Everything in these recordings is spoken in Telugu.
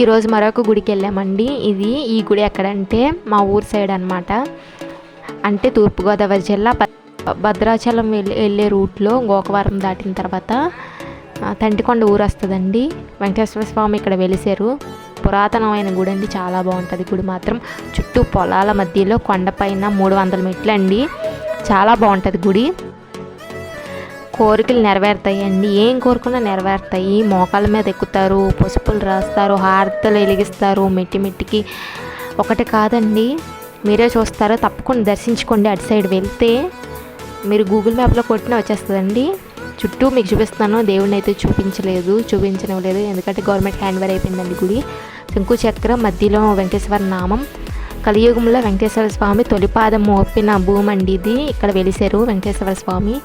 ఈరోజు మరొక గుడికి వెళ్ళామండి. ఇది ఈ గుడి ఎక్కడంటే మా ఊరు సైడ్ అనమాట అంటే తూర్పుగోదావరి జిల్లా భద్రాచలం వెళ్ళి వెళ్ళే రూట్లో గోకవరం దాటిన తర్వాత తంటికొండ ఊరు వస్తుందండి. వెంకటేశ్వర స్వామి ఇక్కడ వెలిసారు. పురాతనమైన గుడి అండి. చాలా బాగుంటుంది గుడి మాత్రం. చుట్టూ పొలాల మధ్యలో కొండపైన మూడు వందల మెట్లు అండి. చాలా బాగుంటుంది గుడి. కోరికలు నెరవేరుతాయండి ఏం కోరుకున్నా నెరవేరుతాయి. మోకాల మీద ఎక్కుతారు పసుపులు రాస్తారు హారతలు వెలిగిస్తారు మెట్టి మెట్టికి. ఒకటి కాదండి మీరే చూస్తారో తప్పకుండా దర్శించుకోండి. అటు సైడ్ వెళ్తే మీరు గూగుల్ మ్యాప్లో కొట్టిన వచ్చేస్తుందండి. చుట్టూ మీకు చూపిస్తాను దేవుడిని అయితే చూపించలేదు చూపించలేదు ఎందుకంటే గవర్నమెంట్ హ్యాండ్ ఓవర్ అయిపోయిందండి గుడి. శంకు చక్ర మధ్యలో వెంకటేశ్వర నామం. కలియుగంలో వెంకటేశ్వర స్వామి తొలిపాదం మోపిన భూమి అండి ఇది. ఇక్కడ వెలిసారు వెంకటేశ్వర స్వామి.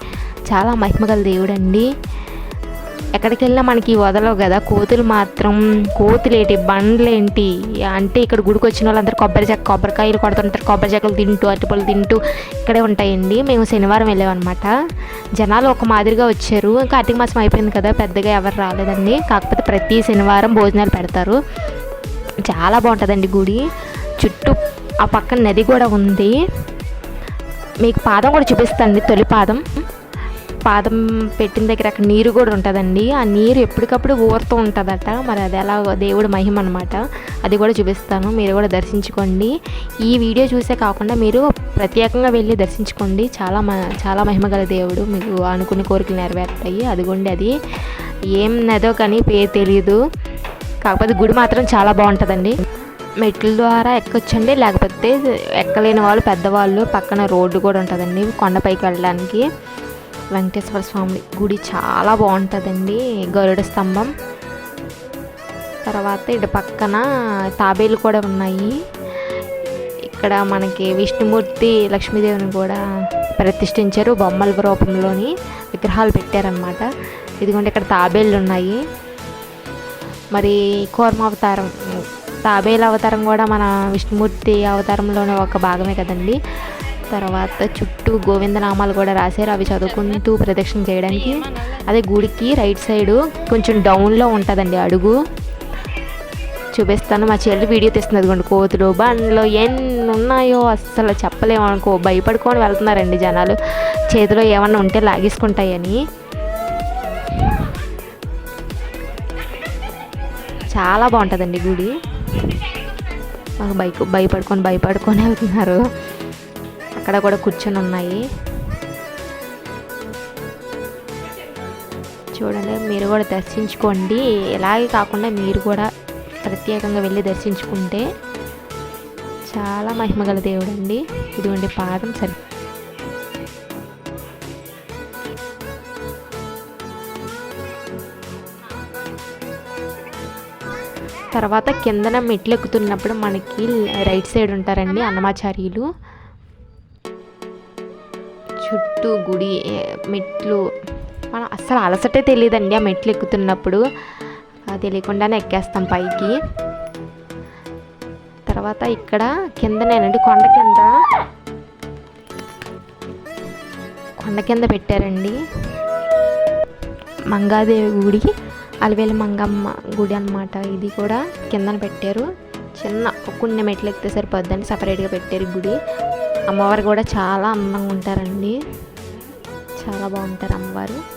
చాలా మహిమగల దేవుడు అండి ఎక్కడికి వెళ్ళినా మనకి వదలవు కదా. కోతులు మాత్రం కోతులేంటి బండ్లేంటి అంటే ఇక్కడ గుడికి వచ్చిన వాళ్ళందరూ కొబ్బరి చెక్క కొబ్బరికాయలు కొడుతుంటారు. కొబ్బరి చెక్కలు తింటూ అరటిపళ్ళు తింటూ ఇక్కడే ఉంటాయండి. మేము శనివారం వెళ్ళామన్నమాట. జనాలు ఒక మాదిరిగా వచ్చారు. ఇంకా కార్తీక మాసం అయిపోయింది కదా పెద్దగా ఎవరు రాలేదండి. కాకపోతే ప్రతి శనివారం భోజనాలు పెడతారు. చాలా బాగుంటుందండి గుడి. చుట్టూ ఆ పక్కన నది కూడా ఉంది. మీకు పాదం కూడా చూపిస్తాండి తొలి పాదం. పాదం పెట్టిన దగ్గర అక్కడ నీరు కూడా ఉంటుందండి. ఆ నీరు ఎప్పటికప్పుడు ఊరుతూ ఉంటుందట. మరి అది ఎలా దేవుడు మహిమ అనమాట అది కూడా చూపిస్తాను. మీరు కూడా దర్శించుకోండి. ఈ వీడియో చూసే కాకుండా మీరు ప్రత్యేకంగా వెళ్ళి దర్శించుకోండి. చాలా మ చాలా మహిమగల దేవుడు. మీకు అనుకున్న కోరికలు నెరవేరుతాయి. అదిగోండి అది. ఏం నదో కానీ పేరు తెలియదు కాకపోతే గుడి మాత్రం చాలా బాగుంటుందండి. మెట్ల ద్వారా ఎక్కొచ్చండి. లేకపోతే ఎక్కలేని వాళ్ళు పెద్దవాళ్ళు పక్కన రోడ్డు కూడా ఉంటుందండి. కొండపైకి వెళ్ళడానికి. వెంకటేశ్వర స్వామి గుడి చాలా బాగుంటుందండి గరుడ స్తంభం. తర్వాత ఇటు పక్కన తాబేలు కూడా ఉన్నాయి. ఇక్కడ మనకి విష్ణుమూర్తి లక్ష్మీదేవిని కూడా ప్రతిష్ఠించారు బొమ్మల రూపంలోని విగ్రహాలు పెట్టారనమాట ఇదిగోండి ఇక్కడ తాబేళ్ళు ఉన్నాయి. మరి కూర్మ అవతారం తాబేలు అవతారం కూడా మన విష్ణుమూర్తి అవతారంలోనే ఒక భాగమే కదండి. తర్వాత చుట్టూ గోవిందనామాలు కూడా రాశారు. అవి చదువుకుంటూ ప్రదక్షిణ చేయడానికి. అదే గుడికి రైట్ సైడు కొంచెం డౌన్లో ఉంటుందండి అడుగు. చూపిస్తాను. మా చెల్లి వీడియో తీస్తుంది అదిగోండి. కోతులు బండ్లు ఎన్ని ఉన్నాయో అస్సలు చెప్పలేము అనుకో భయపడుకొని వెళ్తున్నారండి జనాలు. చేతిలో ఏమన్నా ఉంటే లాగేసుకుంటాయని. చాలా బాగుంటుందండి గుడి. మాకు భయపడుకొని భయపడుకొని వెళ్తున్నారు. అక్కడ కూడా కూర్చొని ఉన్నాయి. చూడండి మీరు కూడా దర్శించుకోండి. ఇలాగే కాకుండా మీరు కూడా ప్రత్యేకంగా వెళ్ళి దర్శించుకుంటే చాలా మహిమగల దేవుడు అండి ఇదిగోండి పాదం సరి. తర్వాత కిందన మెట్లు ఎక్కుతున్నప్పుడు మనకి రైట్ సైడ్ ఉంటారండి అన్నమాచార్యులు. చుట్టూ గుడి మెట్లు. మనం అస్సలు అలసటే తెలియదండి ఆ మెట్లు ఎక్కుతున్నప్పుడు. తెలియకుండానే ఎక్కేస్తాం పైకి. తర్వాత ఇక్కడ కిందనేనండి కొండ కింద. కొండ కింద పెట్టారండి. మంగాదేవి గుడి అలివేలు మంగమ్మ గుడి అన్నమాట. ఇది కూడా కిందన పెట్టారు. చిన్న కొన్ని మెట్లు ఎక్కితే సరిపోద్దండి సపరేట్గా పెట్టారు గుడి. అమ్మవారు కూడా చాలా అందంగా ఉంటారండి. చాలా బాగుంటారు అమ్మవారు.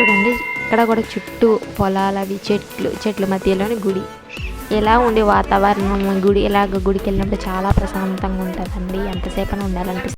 చూడండి ఇక్కడ కూడా చుట్టూ పొలాలు అవి చెట్లు చెట్ల మధ్యలోని గుడి. ఎలా ఉండే వాతావరణం గుడి ఇలాగ గుడికి వెళ్ళినప్పుడు చాలా ప్రశాంతంగా ఉంటుందండి. ఎంతసేపు ఉండాలనిపిస్తుంది.